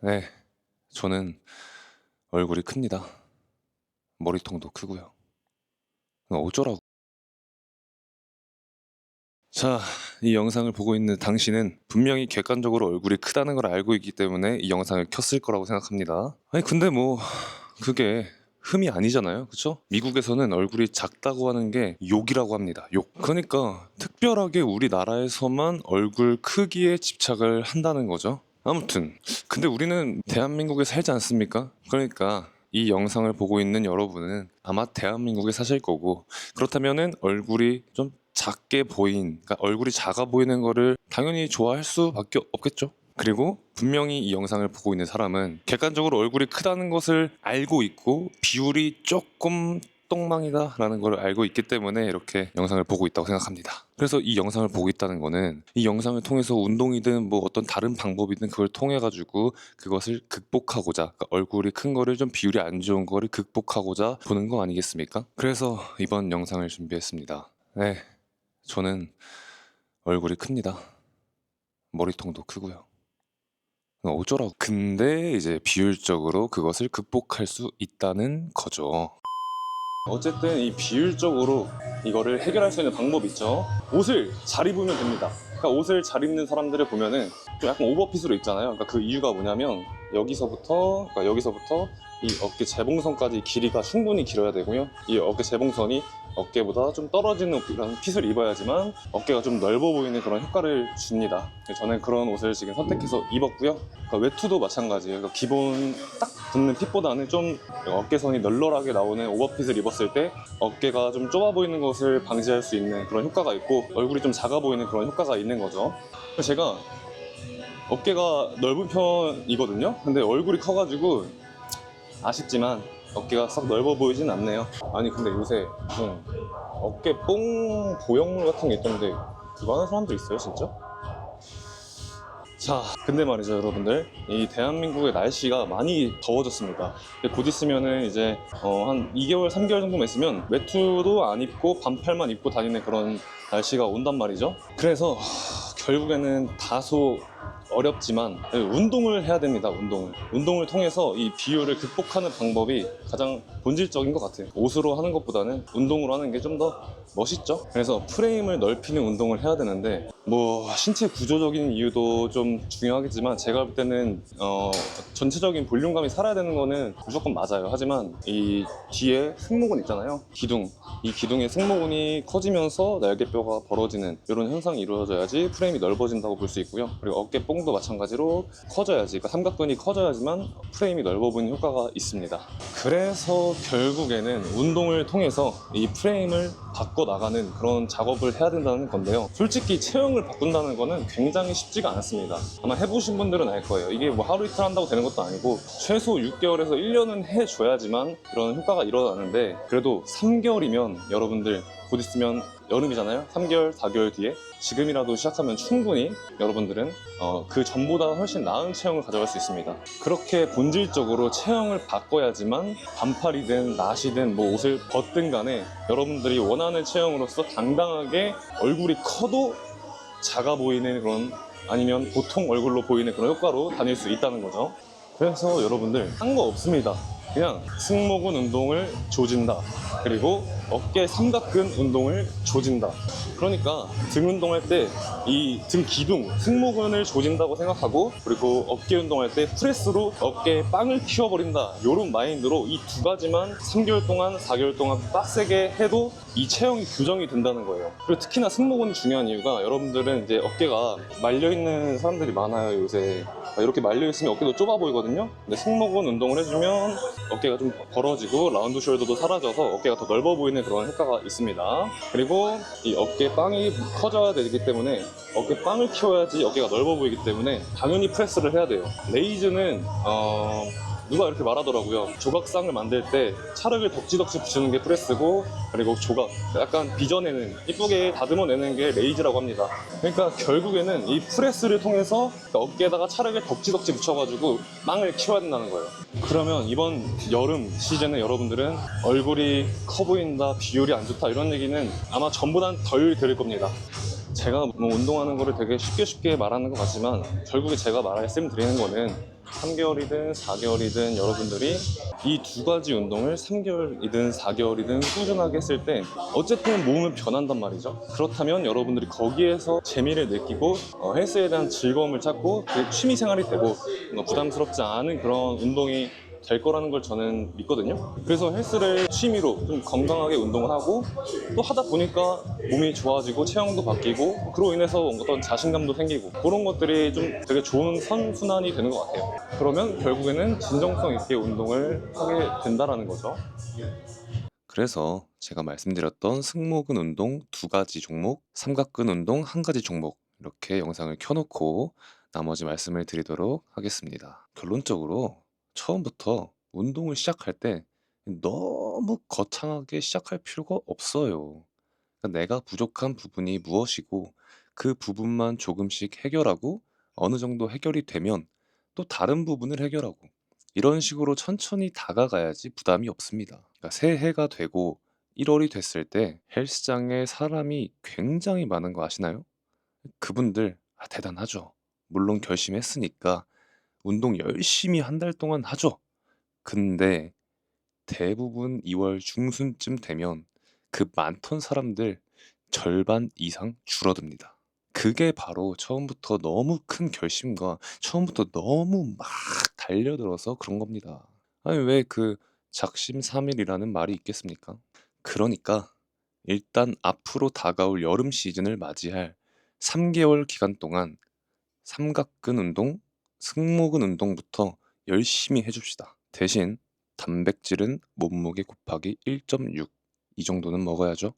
네, 저는 얼굴이 큽니다. 머리통도 크고요. 어쩌라고. 자, 이 영상을 보고 있는 당신은 분명히 객관적으로 얼굴이 크다는 걸 알고 있기 때문에 이 영상을 켰을 거라고 생각합니다. 아니, 근데 뭐, 그게 흠이 아니잖아요. 그쵸? 미국에서는 얼굴이 작다고 하는 게 욕이라고 합니다. 욕. 그러니까 특별하게 우리나라에서만 얼굴 크기에 집착을 한다는 거죠. 아무튼 근데 우리는 대한민국에 살지 않습니까? 그러니까 이 영상을 보고 있는 여러분은 아마 대한민국에 사실 거고 그렇다면은 얼굴이 좀 작게 보인, 그러니까 얼굴이 작아 보이는 거를 당연히 좋아할 수밖에 없겠죠. 그리고 분명히 이 영상을 보고 있는 사람은 객관적으로 얼굴이 크다는 것을 알고 있고 비율이 조금 똥망이다라는 걸 알고 있기 때문에 이렇게 영상을 보고 있다고 생각합니다. 그래서 이 영상을 보고 있다는 거는 이 영상을 통해서 운동이든 뭐 어떤 다른 방법이든 그걸 통해 가지고 그것을 극복하고자 그러니까 얼굴이 큰 거를 좀 비율이 안 좋은 거를 극복하고자 보는 거 아니겠습니까? 그래서 이번 영상을 준비했습니다. 네, 저는 얼굴이 큽니다. 머리통도 크고요. 어쩌라고. 근데 이제 비율적으로 그것을 극복할 수 있다는 거죠. 어쨌든 이 비율적으로 이거를 해결할 수 있는 방법이 있죠. 옷을 잘 입으면 됩니다. 그러니까 옷을 잘 입는 사람들을 보면은 좀 약간 오버핏으로 입잖아요. 그러니까 그 이유가 뭐냐면 여기서부터 그러니까 여기서부터 이 어깨 재봉선까지 길이가 충분히 길어야 되고요. 이 어깨 재봉선이 어깨보다 좀 떨어지는 이런 핏을 입어야지만 어깨가 좀 넓어 보이는 그런 효과를 줍니다. 저는 그런 옷을 지금 선택해서 입었고요. 그러니까 외투도 마찬가지예요. 그러니까 기본 딱 붙는 핏보다는 좀 어깨선이 널널하게 나오는 오버핏을 입었을 때 어깨가 좀 좁아 보이는 것을 방지할 수 있는 그런 효과가 있고 얼굴이 좀 작아 보이는 그런 효과가 있는 거죠. 제가 어깨가 넓은 편이거든요. 근데 얼굴이 커가지고 아쉽지만 어깨가 썩 넓어 보이진 않네요. 아니 근데 요새 무슨 어깨 뽕 보형물 같은 게 있던데 그거 하는 사람들 있어요 진짜? 자, 근데 말이죠, 여러분들. 이 대한민국의 날씨가 많이 더워졌습니다. 곧 있으면은 이제 어, 한 2개월, 3개월 정도만 있으면 외투도 안 입고 반팔만 입고 다니는 그런 날씨가 온단 말이죠. 그래서 하, 결국에는 다소 어렵지만 운동을 해야 됩니다. 운동을. 운동을 통해서 이 비율을 극복하는 방법이 가장 본질적인 것 같아요. 옷으로 하는 것보다는 운동으로 하는 게 좀 더 멋있죠. 그래서 프레임을 넓히는 운동을 해야 되는데 뭐 신체 구조적인 이유도 좀 중요하겠지만 제가 볼 때는 어, 전체적인 볼륨감이 살아야 되는 거는 무조건 맞아요. 하지만 이 뒤에 승모근 있잖아요. 기둥. 이 기둥의 승모근이 커지면서 날개뼈가 벌어지는 이런 현상이 이루어져야지 프레임이 넓어진다고 볼 수 있고요. 그리고 어깨 뽕도 마찬가지로 커져야지, 그러니까 삼각근이 커져야지만 프레임이 넓어 보이는 효과가 있습니다. 그래서 결국에는 운동을 통해서 이 프레임을 바꿔 나가는 그런 작업을 해야 된다는 건데요. 솔직히 체형을 바꾼다는 거는 굉장히 쉽지가 않습니다. 아마 해보신 분들은 알 거예요. 이게 뭐 하루 이틀 한다고 되는 것도 아니고 최소 6개월에서 1년은 해줘야지만 그런 효과가 일어나는데 그래도 3개월이면 여러분들 곧 있으면 여름이잖아요. 3개월, 4개월 뒤에 지금이라도 시작하면 충분히 여러분들은 어, 그 전보다 훨씬 나은 체형을 가져갈 수 있습니다. 그렇게 본질적으로 체형을 바꿔야지만 반팔이든 나시든 뭐 옷을 벗든 간에 여러분들이 원하는 체형으로서 당당하게 얼굴이 커도 작아 보이는 그런 아니면 보통 얼굴로 보이는 그런 효과로 다닐 수 있다는 거죠. 그래서 여러분들 한 거 없습니다. 그냥 승모근 운동을 조진다. 그리고 어깨 삼각근 운동을 조진다. 그러니까 등 운동할 때 이 등 기둥, 승모근을 조진다고 생각하고 그리고 어깨 운동할 때 프레스로 어깨에 빵을 키워버린다. 이런 마인드로 이 두 가지만 3개월 동안, 4개월 동안 빡세게 해도 이 체형이 교정이 된다는 거예요. 그리고 특히나 승모근이 중요한 이유가 여러분들은 이제 어깨가 말려있는 사람들이 많아요, 요새. 이렇게 말려있으면 어깨도 좁아 보이거든요. 근데 승모근 운동을 해주면 어깨가 좀 벌어지고 라운드 숄더도 사라져서 어깨가 더 넓어 보이는 그런 효과가 있습니다. 그리고 이 어깨 빵이 커져야 되기 때문에 어깨 빵을 키워야지 어깨가 넓어 보이기 때문에 당연히 프레스를 해야 돼요. 레이즈는 어, 누가 이렇게 말하더라고요. 조각상을 만들 때 차력을 덕지덕지 붙이는 게 프레스고 그리고 조각 약간 빚어내는 이쁘게 다듬어내는 게 레이즈라고 합니다. 그러니까 결국에는 이 프레스를 통해서 어깨에다가 차력을 덕지덕지 붙여가지고 빵을 키워야 된다는 거예요. 그러면 이번 여름 시즌에 여러분들은 얼굴이 커 보인다, 비율이 안 좋다 이런 얘기는 아마 전보단 덜 들을 겁니다. 제가 뭐 운동하는 거를 되게 쉽게 쉽게 말하는 것 같지만 결국에 제가 말씀드리는 거는 3개월이든 4개월이든 여러분들이 이 두 가지 운동을 3개월이든 4개월이든 꾸준하게 했을 때 어쨌든 몸은 변한단 말이죠. 그렇다면 여러분들이 거기에서 재미를 느끼고 어, 헬스에 대한 즐거움을 찾고 그 취미 생활이 되고 부담스럽지 않은 그런 운동이 될 거라는 걸 저는 믿거든요. 그래서 헬스를 취미로 좀 건강하게 운동을 하고 또 하다 보니까 몸이 좋아지고 체형도 바뀌고 그로 인해서 어떤 자신감도 생기고 그런 것들이 좀 되게 좋은 선순환이 되는 것 같아요. 그러면 결국에는 진정성 있게 운동을 하게 된다라는 거죠. 그래서 제가 말씀드렸던 승모근 운동 두 가지 종목, 삼각근 운동 한 가지 종목 이렇게 영상을 켜놓고 나머지 말씀을 드리도록 하겠습니다. 결론적으로 처음부터 운동을 시작할 때 너무 거창하게 시작할 필요가 없어요. 그러니까 내가 부족한 부분이 무엇이고 그 부분만 조금씩 해결하고 어느 정도 해결이 되면 또 다른 부분을 해결하고 이런 식으로 천천히 다가가야지 부담이 없습니다. 그러니까 새해가 되고 1월이 됐을 때 헬스장에 사람이 굉장히 많은 거 아시나요? 그분들 아, 대단하죠. 물론 결심했으니까 운동 열심히 한 달 동안 하죠. 근데 대부분 2월 중순쯤 되면 그 많던 사람들 절반 이상 줄어듭니다. 그게 바로 처음부터 너무 큰 결심과 처음부터 너무 막 달려들어서 그런 겁니다. 아니 왜 그 작심삼일이라는 말이 있겠습니까? 그러니까 일단 앞으로 다가올 여름 시즌을 맞이할 3개월 기간 동안 삼각근 운동, 승모근 운동부터 열심히 해줍시다. 대신 단백질은 몸무게 곱하기 1.6 이 정도는 먹어야죠.